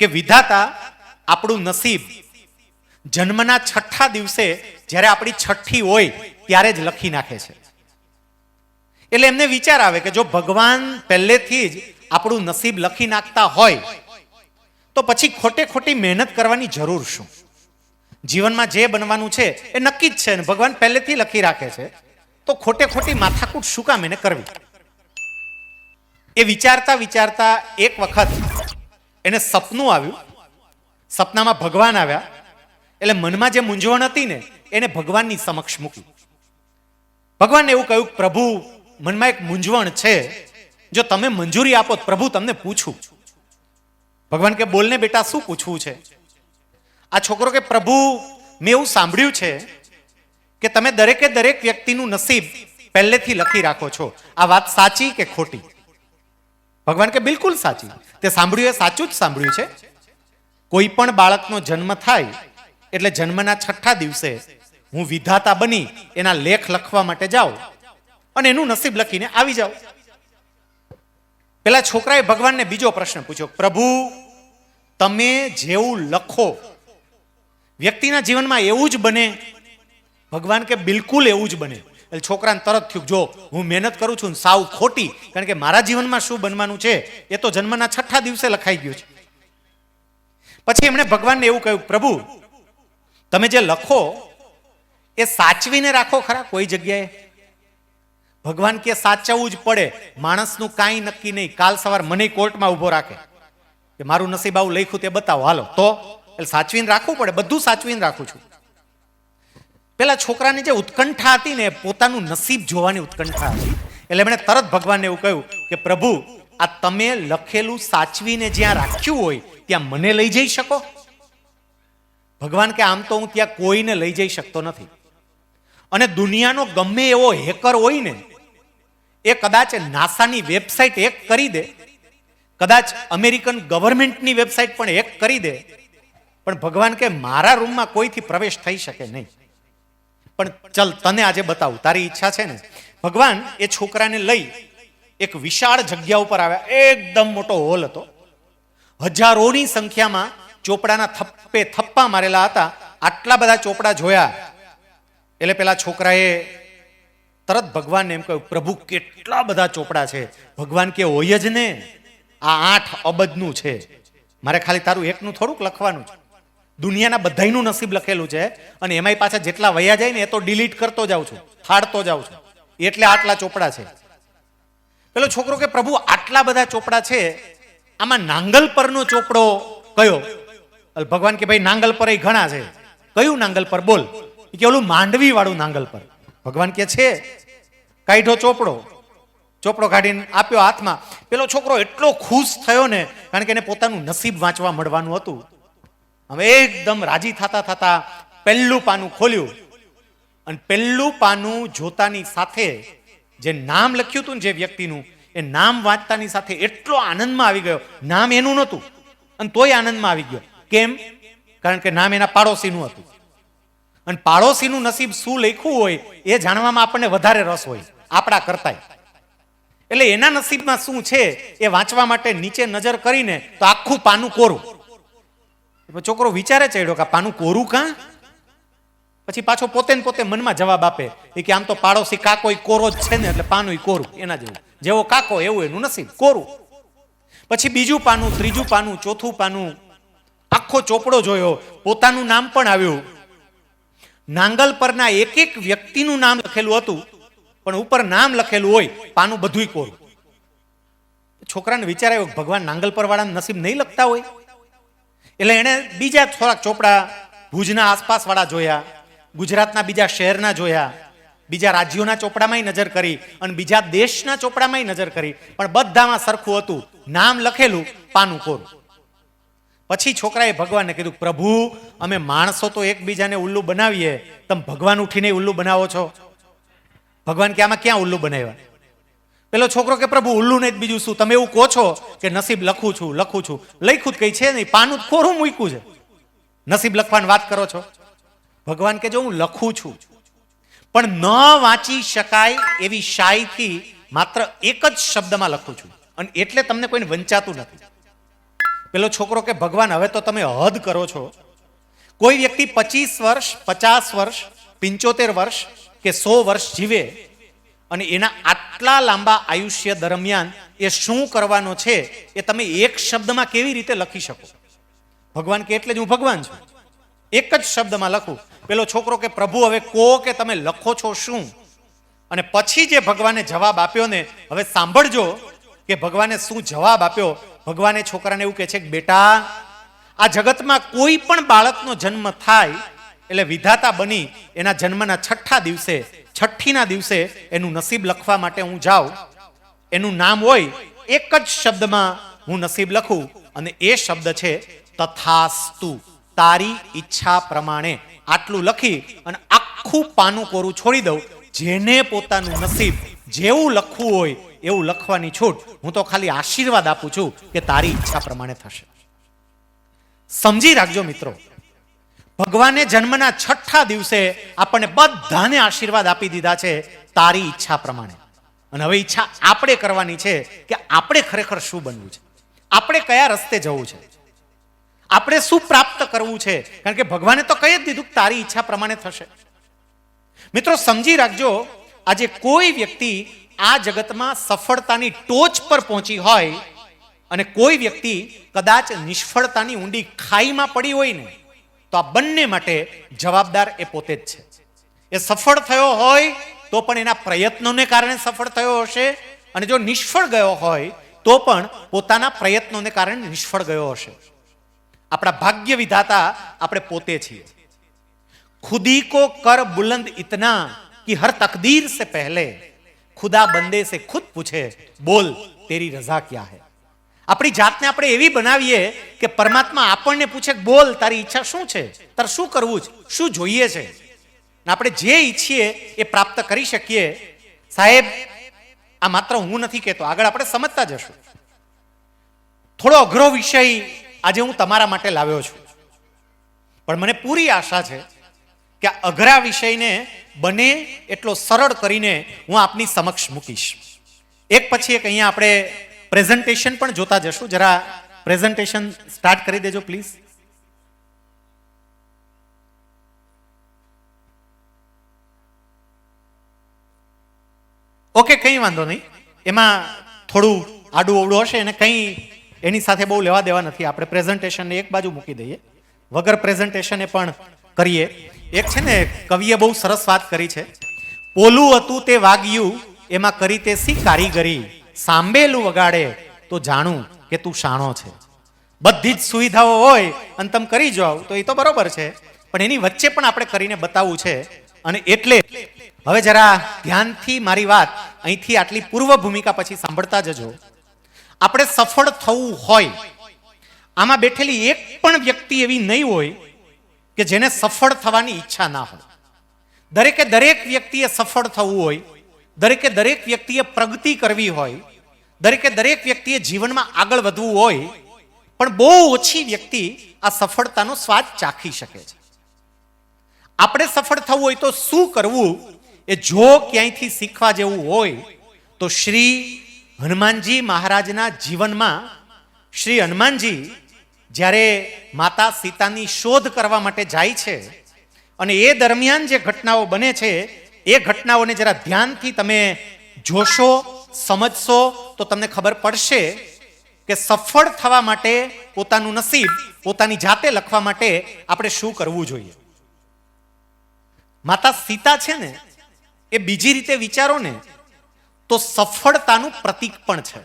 કે વિધાતા આપણું નસીબ. જન્મના છઠ્ઠા દિવસે જ્યારે આપણી છઠ્ઠી હોય ત્યારે જ લખી નાખે છે. એટલે એમને વિચાર આવે કે જો ભગવાન પહેલેથી જ આપણું નસીબ લખી નાખતા હોય, તો પછી ખોટે ખોટી મહેનત કરવાની જરૂર શું? જીવનમાં જે બનવાનું છે એ નક્કી જ છે ને ભગવાન પહેલેથી લખી રાખે છે. તો ખોટે ખોટી માથાકૂટ શું કામ એને કરવી? એ વિચારતા વિચારતા એક વખત એને સપનું આવ્યું. સપનામાં ભગવાન આવ્યા. એટલે મનમાં જે મૂંઝવણ હતી ને, એને ભગવાનની સમક્ષ મૂકી. ભગવાનને એવું કહ્યું, પ્રભુ, મનમાં એક મૂંઝવણ છે. જો તમે મંજૂરી આપો પ્રભુ તમને પૂછું. ભગવાન કે બોલને બેટા, શું પૂછવું છે? આ છોકરો કે, પ્રભુ, મેં એવું સાંભળ્યું છે કે તમે દરેકે દરેક વ્યક્તિનું નસીબ પહેલેથી લખી રાખો છો. આ વાત સાચી કે ખોટી? ભગવાન કે બિલકુલ સાચી. તે સાંભળ્યું એ સાચું જ સાંભળ્યું છે. કોઈ પણ બાળકનો જન્મ થાય, એટલે જન્મના છઠ્ઠા દિવસે હું વિધાતા બની એના લેખ લખવા માટે જાઉં અને એનું નસીબ લખીને આવી જાઉં. પેલા છોકરાએ ભગવાનને બીજો પ્રશ્ન પૂછ્યો, પ્રભુ, તમે જેવું લખો, વ્યક્તિના જીવનમાં એવું જ બને, ભગવાન કે બિલકુલ એવું જ બને. એટલે છોકરાને તરત થયું જો હું મહેનત કરું છું ને સાવ ખોટી, કારણ કે મારા જીવનમાં શું બનવાનું છે, એ તો જન્મના છઠ્ઠા દિવસે લખાઈ ગયું છે. પછી એમણે ભગવાનને એવું કહ્યું, પ્રભુ, તમે જે લખો, એ સાચવીને રાખો ખરા કોઈ જગ્યાએ? ભગવાન કે સાચવવું જ પડે, માણસનું કાંઈ નક્કી નહીં. કાલ સવાર મને કોર્ટમાં ઊભો રાખે. કે મારું નસીબ આવું લખ્યું તે બતાવો. હાલો, તો? એટલે સાચવીને રાખવું પડે, બધું સાચવીને રાખું છું. પેલા છોકરાની જે ઉત્કંઠા હતી ને, પોતાનું નસીબ જોવાની ઉત્કંઠા હતી. એટલે એમણે તરત ભગવાનને એવું કહ્યું કે, પ્રભુ, આ તમે લખેલું સાચવીને જ્યાં રાખ્યું હોય, ત્યાં મને લઈ જઈ શકો. ભગવાન કે, આમ તો હું ત્યાં કોઈને લઈ જઈ શકતો નથી. અને દુનિયાનો ગમે એવો હેકર હોય ને, એ કદાચ નાસાની વેબસાઇટ હેક કરી દે, કદાચ અમેરિકન ગવર્મેન્ટની વેબસાઇટ પણ હેક કરી દે, પણ ભગવાન કે, મારા રૂમમાં કોઈથી પ્રવેશ થઈ શકે નહીં. પણ ચલ, તને આજે બતાવું. તારી ઈચ્છા છે ને? ભગવાન એ છોકરાને લઈ એક વિશાળ જગ્યા ઉપર આવ્યા. એકદમ મોટો હોલ હતો. હજારોની સંખ્યામાં ચોપડાના થપ્પે થપ્પા મારેલા હતા. આટલા બધા ચોપડા જોયા. એટલે પેલા છોકરાએ તરત ભગવાનને એમ કહ્યું, પ્રભુ, કેટલા બધા ચોપડા છે? ભગવાન કે હોય જ ને? આ આઠ અબજનું છે. મારે ખાલી તારું એકનું થોડુંક લખવાનું છે. દુનિયાના બધાયનું નસીબ લખેલું છે અને એમાંય પાછા જેટલા વયા જાય ને એ તો ડિલીટ કરતો જાઉં છું, ફાડતો જાઉં છું. એટલે આટલા ચોપડા છે. પેલો છોકરો કે, પ્રભુ, આટલા બધા ચોપડા છે, આમાં નાંગલ પરનો ચોપડો કયો? ભગવાન કે, ભાઈ, નાંગલ પર એ ઘણા છે. કયું નાંગલ પર? બોલ. કે, ઓલું માંડવી વાળું નાંગલ પર. ભગવાન કે, છે. કાઢો ચોપડો. ચોપડો કાઢીને આપ્યો હાથમાં. પેલો છોકરો એટલો ખુશ થયો ને, કારણ કે એને પોતાનું નસીબ વાંચવા મળવાનું હતું. હવે એકદમ રાજી થતા થતા પહેલું પાનું ખોલ્યું. અને પહેલું પાનું જોતાની સાથે જે નામ લખ્યું હતું ને જે વ્યક્તિનું, એ નામ વાંચતાની સાથે એટલો આનંદમાં આવી ગયો. નામ એનું નહોતું. અને તોય આનંદમાં આવી ગયો. કેમ? કારણ કે નામ એના પાડોશીનું હતું. અને પાડોશીનું નસીબ શું લખ્યું હોય એ જાણવામાં આપણને વધારે રસ હોય. આપણા કરતાંય. એટલે એના નસીબમાં શું છે એ વાંચવા માટે નીચે નજર કરીને તો આખું પાનું કોરું? છોકરો વિચારે ચડ્યો કે પાનું કોરું કાં? પછી પાછો પોતે ને પોતે મનમાં જવાબ આપે એ કે આમ તો પાડોશી કાકો કોરો જ છે ને, એટલે પાનું કોરું, એના જેવું. જેવો કાકો એવું એનું નસીબ, કોરું. પછી બીજું પાનું, ત્રીજું પાનું, ચોથું પાનું, આખો ચોપડો જોયો, પોતાનું નામ પણ આવ્યું. નાંગલ પરના એક એક વ્યક્તિનું નામ લખેલું હતું, પણ ઉપર નામ લખેલું હોય, પાનું બધુંય કોરું. છોકરાને વિચાર ભગવાન નાંગલ પર વાળાનું નસીબ નહીં લખતા હોય? એટલે એણે બીજા થોડાક ચોપડા ભુજના આસપાસવાળા જોયા, ગુજરાતના બીજા શહેરના જોયા, બીજા રાજ્યોના ચોપડામાંય નજર કરી અને બીજા દેશના ચોપડામાંય નજર કરી. પણ બધામાં સરખું હતું. નામ લખેલું પાનું કોરું પછી છોકરાએ ભગવાનને કીધું, પ્રભુ, અમે માણસો તો એકબીજાને ઉલ્લુ બનાવીએ. તમે ભગવાન ઉઠીને ઉલ્લુ બનાવો છો. ભગવાન કે, આમાં ક્યાં ઉલ્લુ બનાવ્યા? પેલો છોકરો કે, પ્રભુ, ઉલ્લું નહીં બીજું શું? તમે એવું કહો છો કે નસીબ લખું છું લખું છું. લખ્યું જ કઈ છે નહીં. પાનું ખોરું મૂક્યું છે. નસીબ લખવાની વાત કરો છો? ભગવાન કે, જો હું લખું છું. પણ ન વાંચી શકાય એવી શાયથી માત્ર એક જ શબ્દમાં લખું છું. અને એટલે તમને કોઈને વંચાતું નથી. પેલો છોકરો કે, ભગવાન, હવે તો તમે હદ કરો છો. કોઈ વ્યક્તિ પચીસ વર્ષ, પચાસ વર્ષ, પંચોતેર વર્ષ કે સો વર્ષ જીવે અને એના આટલા લાંબા આયુષ્ય દરમિયાન એ શું કરવાનો છે એ તમે એક શબ્દમાં કેવી રીતે લખી શકો? ભગવાન કે એટલે જ હું ભગવાન છું. એક જ શબ્દમાં લખું. પેલો છોકરો કે, પ્રભુ, હવે કહો કે તમે લખો છો શું? અને પછી જે ભગવાને જવાબ આપ્યો ને, હવે સાંભળજો કે ભગવાને શું જવાબ આપ્યો. ભગવાને છોકરાને એવું કહે છે કે, બેટા, આ જગતમાં કોઈ પણ બાળકનો જન્મ થાય એટલે વિધાતા બની એના જન્મના છઠ્ઠા દિવસે, છઠ્ઠીના દિવસે એનું નસીબ લખવા માટે હું જાઉં. એનું નામ હોય એક જ શબ્દમાં હું નસીબ લખું અને એ શબ્દ છે તથાસ્તુ. તારી ઈચ્છા પ્રમાણે આટલું લખી અને આખું પાનું કોરું છોડી દઉં. જેને પોતાનું નસીબ જેવું લખવું હોય એવું લખવાની છૂટ હું તો ખાલી આશીર્વાદ આપું છું કે તારી ઈચ્છા પ્રમાણે થશે. સમજી રાખજો મિત્રો. ભગવાને જન્મના છઠ્ઠા દિવસે આપણને બધાને આશીર્વાદ આપી દીધા છે તારી ઈચ્છા પ્રમાણે. અને હવે ઈચ્છા આપણે કરવાની છે કે આપણે ખરેખર શું બનવું છે? આપણે કયા રસ્તે જવું છે? આપણે શું પ્રાપ્ત કરવું છે? કારણ કે ભગવાને તો કહી જ દીધું તારી ઈચ્છા પ્રમાણે થશે. મિત્રો, સમજી રાખજો, આજે કોઈ વ્યક્તિ આ જગતમાં સફળતાની ટોચ પર પહોંચી હોય અને કોઈ વ્યક્તિ કદાચ નિષ્ફળતાની ઊંડી ખાઈમાં પડી હોય ને આ બંને માટે જવાબદાર એ પોતે જ છે. એ સફળ થયો હોય તો પણ એના પ્રયત્નોને કારણે સફળ થયો હશે અને જો નિષ્ફળ ગયો હોય તો પણ પોતાના પ્રયત્નોને કારણે નિષ્ફળ ગયો હશે. આપણા ભાગ્ય વિધાતા આપણે પોતે છીએ. ખુદી કો કર બુલંદ ઇતના કે હર તકદીર સે પહેલે. ખુદા બંદે સે ખુદ પૂછે, બોલ, તેરી રજા ક્યાં હૈ? આપણી જાતને આપણે એવી બનાવીએ કે પરમાત્મા આપણને પૂછે બોલ, તારી ઈચ્છા શું છે? તારે શું કરવું છે? શું જોઈએ છે? આપણે જે ઈચ્છીએ એ પ્રાપ્ત કરી શકીએ. સાહેબ, આ માત્ર હું નથી કહેતો, આગળ આપણે સમજતા જશું. થોડો અઘરો વિષય આજે હું તમારા માટે લાવ્યો છું. પણ મને પૂરી આશા છે કે આ અઘરા વિષયને બને એટલો સરળ કરીને હું આપની સમક્ષ મૂકીશ. એક પછી એક અહીંયા આપણે પ્રેઝન્ટેશન પણ જોતા જશો. જરા પ્રેઝન્ટેશન સ્ટાર્ટ કરી દેજો પ્લીઝ ઓકે કંઈ વાંધો નહીં. એમાં થોડું આડું અવડું હશે અને કંઈ એની સાથે બહુ લેવા દેવા નથી. આપણે પ્રેઝન્ટેશનને એક બાજુ મૂકી દઈએ. વગર પ્રેઝન્ટેશને પણ કરીએ. એક છે ને, કવિએ બહુ સરસ વાત કરી છે. પોલું હતું તે વાગ્યું, એમાં કરી તે સી કારીગરી? સાંભેલું વગાડે, તો જાણું કે તું શાણો છે. બધી જ સુવિધાઓ હોય અને તમે કરી જાઓ, તો એ તો બરોબર છે. પણ એની વચ્ચે પણ આપણે કરીને બતાવવું છે. અને એટલે હવે જરા ધ્યાનથી મારી વાત અહીંથી આટલી પૂર્વ ભૂમિકા પછી સાંભળતા જજો. આપણે સફળ થવું હોય, આમાં બેઠેલી એક પણ વ્યક્તિ એવી નહીં હોય કે જેને સફળ થવાની ઈચ્છા ના હોય. દરેકે દરેક વ્યક્તિએ સફળ થવું હોય, દરેકે દરેક વ્યક્તિએ પ્રગતિ કરવી હોય દરેકે દરેક વ્યક્તિએ જીવનમાં આગળ વધવું હોય, પણ બહુ ઓછી વ્યક્તિ આ સફળતાનો સ્વાદ ચાખી શકે છે. આપણે સફળ થવું હોય તો શું કરવું? એ જો ક્યાંયથી શીખવા જેવું હોય, તો શ્રી હનુમાનજી મહારાજના જીવનમાં, શ્રી હનુમાનજી જ્યારે માતા સીતાની શોધ કરવા માટે જાય છે અને એ દરમિયાન જે ઘટનાઓ બને છે, એ ઘટનાઓને જરા ધ્યાનથી તમે જોશો, સમજશો, તો તમને ખબર પડશે કે સફળ થવા માટે પોતાનું નસીબ, પોતાની જાતે લખવા માટે આપણે શું કરવું જોઈએ. માતા સીતા છે ને, એ બીજી રીતે વિચારો ને, તો સફળતાનું પ્રતીક પણ છે.